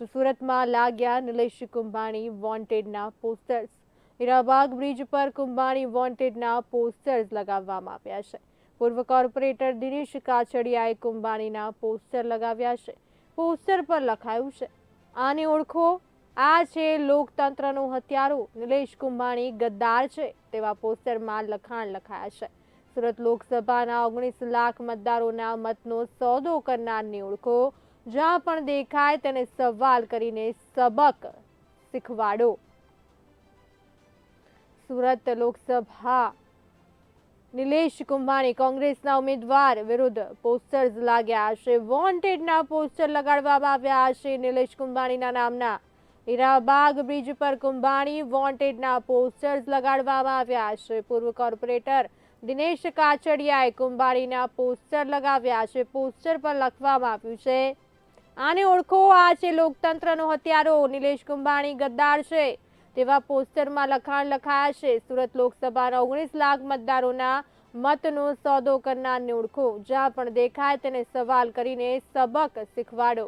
તો સુરતમાં લાગ્યા નિલેશ કુંભાણી વોન્ટેડના પોસ્ટર્સ. હીરાબાગ બ્રિજ પર કુંભાણી વોન્ટેડના પોસ્ટર્સ લગાવવામાં આવ્યા છે. પૂર્વ કોર્પોરેટર દિનેશ કાછડિયાએ કુંભાણીના પોસ્ટર લગાવ્યા છે. પોસ્ટર પર લખાયું છે, આને ઓળખો, આ છે લોકતંત્રનું હથિયારું. નિલેશ કુંભાણી ગદ્દાર છે. તેવા પોસ્ટરમાં લખાણ લખાયા છે. સુરત લોકસભાના ઓગણીસ લાખ મતદારોના મતનો સોદો કરનારને ઓળખો જ્યાં પણ દેખાય તેને સવાલ કરીને સબક શીખવાડો. સુરત લોકસભા. નિલેશ કુંભાણી કોંગ્રેસના ઉમેદવાર વિરુદ્ધ પોસ્ટર્સ લાગ્યા છે વોન્ટેડના પોસ્ટર લગાડવામાં આવ્યા છે નિલેશ કુંભાણીના નામના. હીરાબાગ બ્રિજ પર કુંભાણી વોન્ટેડના પોસ્ટર્સ લગાડવામાં આવ્યા છે પૂર્વ કોર્પોરેટર દિનેશ કાચડિયાએ કુંભાણીના પોસ્ટર લગાવ્યા છે પોસ્ટર પર લખવામાં આવ્યું છે આને ઓળખો, આ છે લોકતંત્રનો હથિયારો. નિલેશ કુંભાણી ગદ્દાર છે. તેવા પોસ્ટરમાં લખાણ લખાયા છે. સુરત લોકસભાના ઓગણીસ લાખ મતદારોના મતનો સોદો કરનારને ઓળખો. જ્યાં પણ દેખાય તેને સવાલ કરીને સબક શીખવાડો.